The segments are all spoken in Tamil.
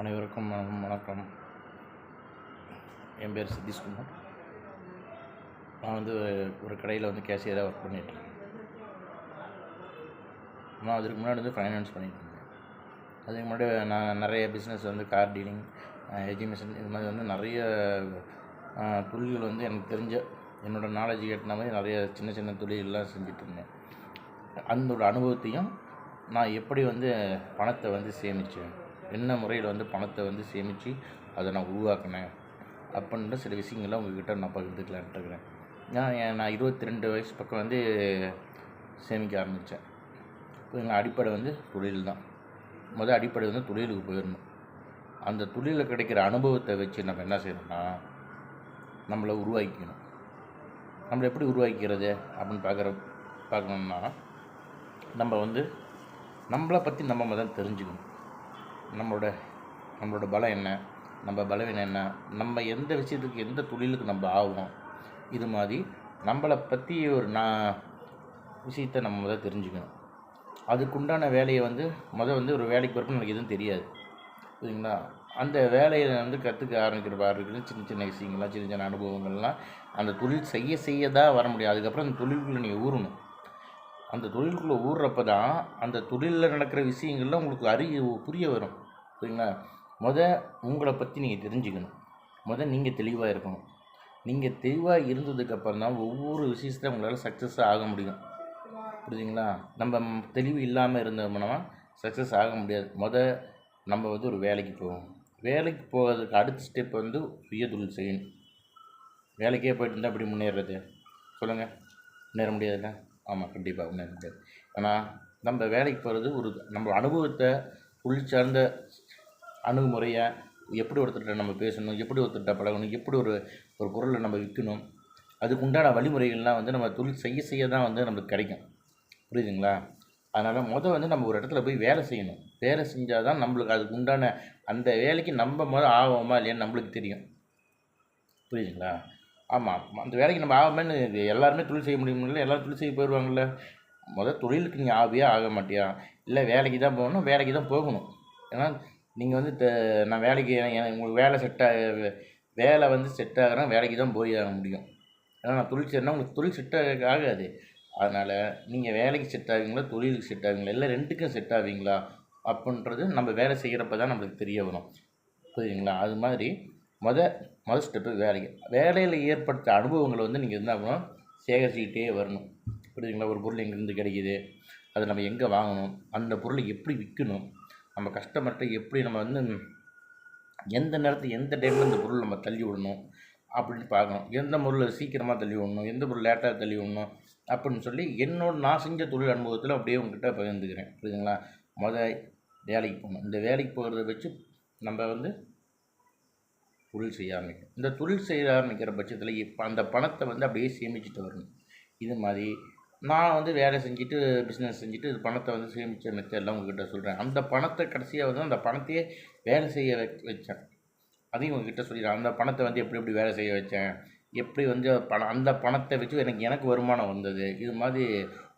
அனைவருக்கும் வணக்கம் வணக்கம். என் பேர் சதீஷ்குமார். நான் வந்து ஒரு கடையில் வந்து கேஷியராக ஒர்க் பண்ணிகிட்ருக்கேன் நான் அதுக்கு முன்னாடி வந்து ஃபைனான்ஸ் பண்ணிட்டு இருந்தேன். அதுக்கு முன்னாடி நான் நிறைய பிஸ்னஸ் வந்து கார் டீலிங் எஜுகேஷன் இது மாதிரி வந்து நிறைய தொழில்கள் வந்து எனக்கு தெரிஞ்ச என்னோடய நாலேஜ் கேட்டின மாதிரி நிறைய சின்ன சின்ன தொழிலெலாம் செஞ்சுட்டு இருந்தேன். அந்தோட அனுபவத்தையும் நான் எப்படி வந்து பணத்தை வந்து சேமித்தேன் என்ன முறையில் வந்து பணத்தை வந்து சேமித்து அதை நான் உருவாக்கினேன்? அப்படின்ற சில விஷயங்களை உங்ககிட்ட நான் பகிர்ந்துக்கலான்ட்டு இருக்கிறேன் நான் நான் இருபத்தி ரெண்டு வயசு பக்கம் வந்து சேமிக்க ஆரம்பித்தேன். எங்கள் அடிப்படை வந்து தொழில் தான். முதல் அடிப்படை வந்து தொழிலுக்கு போயிடணும். அந்த தொழிலில் கிடைக்கிற அனுபவத்தை வச்சு நம்ம என்ன செய்யணும்னா நம்மளை உருவாக்கிக்கணும். நம்மளை எப்படி உருவாக்கிக்கிறது அப்படின்னு பார்க்குற பார்க்கணும்னா நம்ம வந்து நம்மளை பற்றி நம்ம முதல் தெரிஞ்சுக்கணும். நம்மளோட நம்மளோட பலம் என்ன? நம்ம பலவீனம் என்ன? நம்ம எந்த விஷயத்துக்கு எந்த தொழிலுக்கு நம்ம ஆகும் இது மாதிரி நம்மளை பற்றி ஒரு நான் விஷயத்தை நம்ம முதல் தெரிஞ்சுக்கணும். அதுக்குண்டான வேலையை வந்து முதல் வந்து ஒரு வேலைக்கு போகிறப்ப எனக்கு எதுவும் தெரியாது. சரிங்களா அந்த வேலையை வந்து கற்றுக்க ஆரம்பிக்கிற பாருக்குன்னு சின்ன சின்ன விஷயங்கள்லாம் சின்ன சின்ன அனுபவங்கள்லாம் அந்த தொழில் செய்ய செய்ய தான் வர முடியும். அதுக்கப்புறம் அந்த தொழிலுக்குள்ளே நீங்கள் ஊறணும். அந்த தொழிலுக்குள்ளே ஊடுறப்ப தான் அந்த தொழிலில் நடக்கிற விஷயங்கள்லாம் உங்களுக்கு அறிய புரிய வரும். சரிங்களா முத உங்களை பற்றி நீங்கள் தெரிஞ்சுக்கணும். மொதல் நீங்கள் தெளிவாக இருக்கணும். நீங்கள் தெளிவாக இருந்ததுக்கப்புறம் தான் ஒவ்வொரு விஷயத்தில் உங்களால் சக்ஸஸ் ஆக முடியும். புரியுதுங்களா? நம்ம தெளிவு இல்லாமல் இருந்தோம்னா சக்ஸஸ் ஆக முடியாது. முத நம்ம வந்து ஒரு வேலைக்கு போவோம். வேலைக்கு போகிறதுக்கு அடுத்த ஸ்டெப் வந்து சுய தொழில் செய்யணும். வேலைக்கே போயிட்டு இருந்தால் அப்படி முன்னேறது? சொல்லுங்கள் முன்னேற முடியாதுல்ல? ஆமாம் கண்டிப்பாக உண்மையாக ஏன்னா நம்ம வேலைக்கு போகிறது ஒரு நம்ம அனுபவத்தை தொழில் சார்ந்த அணுகுமுறையை எப்படி ஒருத்தர்கிட்ட நம்ம பேசணும் எப்படி ஒருத்தர்கிட்ட பழகணும் எப்படி ஒரு ஒரு குரலை நம்ம விற்கணும் அதுக்கு உண்டான வழிமுறைகள்லாம் வந்து நம்ம தொழில் செய்ய செய்ய தான் வந்து நம்மளுக்கு கிடைக்கும். புரியுதுங்களா? அதனால் முதல் வந்து நம்ம ஒரு இடத்துல போய் வேலை செய்யணும். வேலை செஞ்சால் தான் நம்மளுக்கு அதுக்கு உண்டான அந்த வேலைக்கு நம்ம முதல் ஆவோமா இல்லையான்னு நம்மளுக்கு தெரியும். புரியுதுங்களா? ஆமாம் அந்த வேலைக்கு நம்ம ஆகாமன்னு இது எல்லாருமே தொழில் செய்ய முடியுமில்ல எல்லாரும் தொழில் செய்ய போயிடுவாங்கல்ல முதல் தொழிலுக்கு நீ ஆவியா ஆக மாட்டியா? இல்லை வேலைக்கு தான் போகணும் வேலைக்கு தான் போகணும். ஏன்னா நீங்கள் வந்து நான் வேலைக்கு உங்களுக்கு வேலை செட் ஆக வேலை வந்து செட் ஆகிறேன் வேலைக்கு தான் போய் ஆக முடியும். ஏன்னா நான் தொழில் செய்யணும் உங்களுக்கு தொழில் செட் ஆகாது. அதனால் நீங்கள் வேலைக்கு செட் ஆவீங்களா தொழிலுக்கு செட் ஆவீங்களா இல்லை ரெண்டுக்கும் செட் ஆவீங்களா? அப்படின்றது நம்ம வேலை செய்கிறப்ப தான் நம்மளுக்கு தெரிய வரும். புரியுதுங்களா? அது மாதிரி முத மொதல் ஸ்டெப்பு வேலைக்கு. வேலையில் ஏற்படுத்த அனுபவங்களை வந்து நீங்கள் என்ன பண்ணணும்? சேகரிச்சுக்கிட்டே வரணும். புரியுதுங்களா? ஒரு பொருள் எங்கேருந்து கிடைக்குது? அதை நம்ம எங்கே வாங்கணும்? அந்த பொருளை எப்படி விற்கணும்? நம்ம கஸ்டமர்கிட்ட எப்படி நம்ம வந்து எந்த நேரத்தில் எந்த டைமில் இந்த பொருள் நம்ம தள்ளி விடணும்? அப்படின்னு பார்க்கணும். எந்த பொருள் சீக்கிரமாக தள்ளி விடணும்? எந்த பொருள் லேட்டாக தள்ளி விடணும்? அப்படின்னு சொல்லி என்னோட நான் செஞ்ச தொழில் அனுபவத்தில் அப்படியே உங்ககிட்ட பகிர்ந்துக்கிறேன். புரியுதுங்களா? முத வேலைக்கு போகணும். இந்த வேலைக்கு போகிறத வச்சு நம்ம வந்து தொழில் செய்ய ஆரம்பிக்கணும் இந்த தொழில் செய்ய ஆரம்பிக்கிற பட்சத்தில் இப்போ அந்த பணத்தை வந்து அப்படியே சேமிச்சுட்டு வரணும். இது மாதிரி நான் வந்து வேலை செஞ்சுட்டு பிஸ்னஸ் செஞ்சுட்டு இது பணத்தை வந்து சேமித்த மெத்தெல்லாம் உங்ககிட்ட சொல்கிறேன் அந்த பணத்தை கடைசியாக வந்து அந்த பணத்தையே வேலை செய்ய வை வச்சேன். அதையும் உங்ககிட்ட சொல்லிடுறேன். அந்த பணத்தை வந்து எப்படி எப்படி வேலை செய்ய வச்சேன்? எப்படி வந்து பணம் அந்த பணத்தை வச்சு எனக்கு எனக்கு வருமானம் வந்தது? இது மாதிரி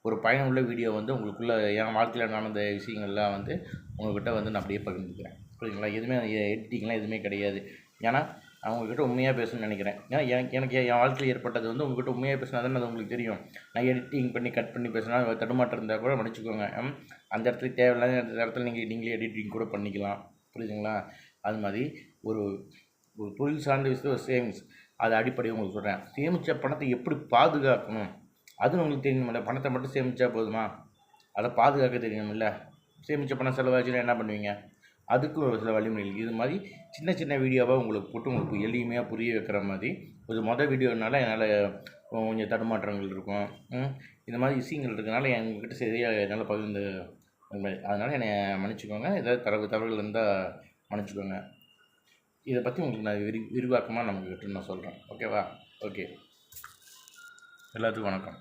ஒரு பயனுள்ள வீடியோ வந்து உங்களுக்குள்ளே என் வாழ்க்கையில் நடந்த விஷயங்கள்லாம் வந்து உங்கள்கிட்ட வந்து நான் அப்படியே பகிர்ந்துக்கிறேன். புரியுங்களா எதுவுமே எடிட்டிங்லாம் எதுவுமே கிடையாது. ஏன்னா நான் உண்மையாக பேசணும்னு நினைக்கிறேன். ஏன்னா எனக்கு எனக்கு என் வாழ்க்கையில் ஏற்பட்டது வந்து உங்ககிட்ட உண்மையாக பேசினா தானே அது உங்களுக்கு தெரியும். நான் எடிட்டிங் பண்ணி கட் பண்ணி பேசினா தடுமாட்டம் இருந்தால் கூட மன்னிச்சுக்கோங்க. அந்த இடத்துல தேவையில்லாத அந்த இடத்துல நீங்கள் நீங்களே எடிட்டிங் கூட பண்ணிக்கலாம். புரியுதுங்களா? அது மாதிரி ஒரு ஒரு தொழில் சார்ந்த விஷயம் ஒரு சேவிங்ஸ் அது அடிப்படையை உங்களுக்கு சொல்கிறேன் சேமித்த பணத்தை எப்படி பாதுகாக்கணும்? அதுன்னு உங்களுக்கு தெரியணுமில்ல பணத்தை மட்டும் சேமித்தா போதுமா? அதை பாதுகாக்க தெரியணுமில்ல சேமித்த பணம் செலவாச்சுன்னா என்ன பண்ணுவீங்க? அதுக்கும் ஒரு சில வழிமுறைகள் இது மாதிரி சின்ன சின்ன வீடியோவாக உங்களுக்கு போட்டு உங்களுக்கு எளிமையாக புரிய வைக்கிற மாதிரி ஒரு மொதல் வீடியோனால என்னால் கொஞ்சம் தடுமாற்றங்கள் இருக்கும். ம், இந்த மாதிரி விஷயங்கள் இருக்கனால எங்ககிட்ட சரியாக என்னால் பகிர்ந்து அதனால் என்னை மன்னிச்சுக்கோங்க. ஏதாவது தரவு தவறுகள் இருந்தால் மன்னிச்சுக்கோங்க. இதை பற்றி உங்களுக்கு நான் விரி விரிவாக்கமாக நம்மக்கிட்ட நான் சொல்கிறேன் ஓகேவா? ஓகே. எல்லாத்துக்கும் வணக்கம்.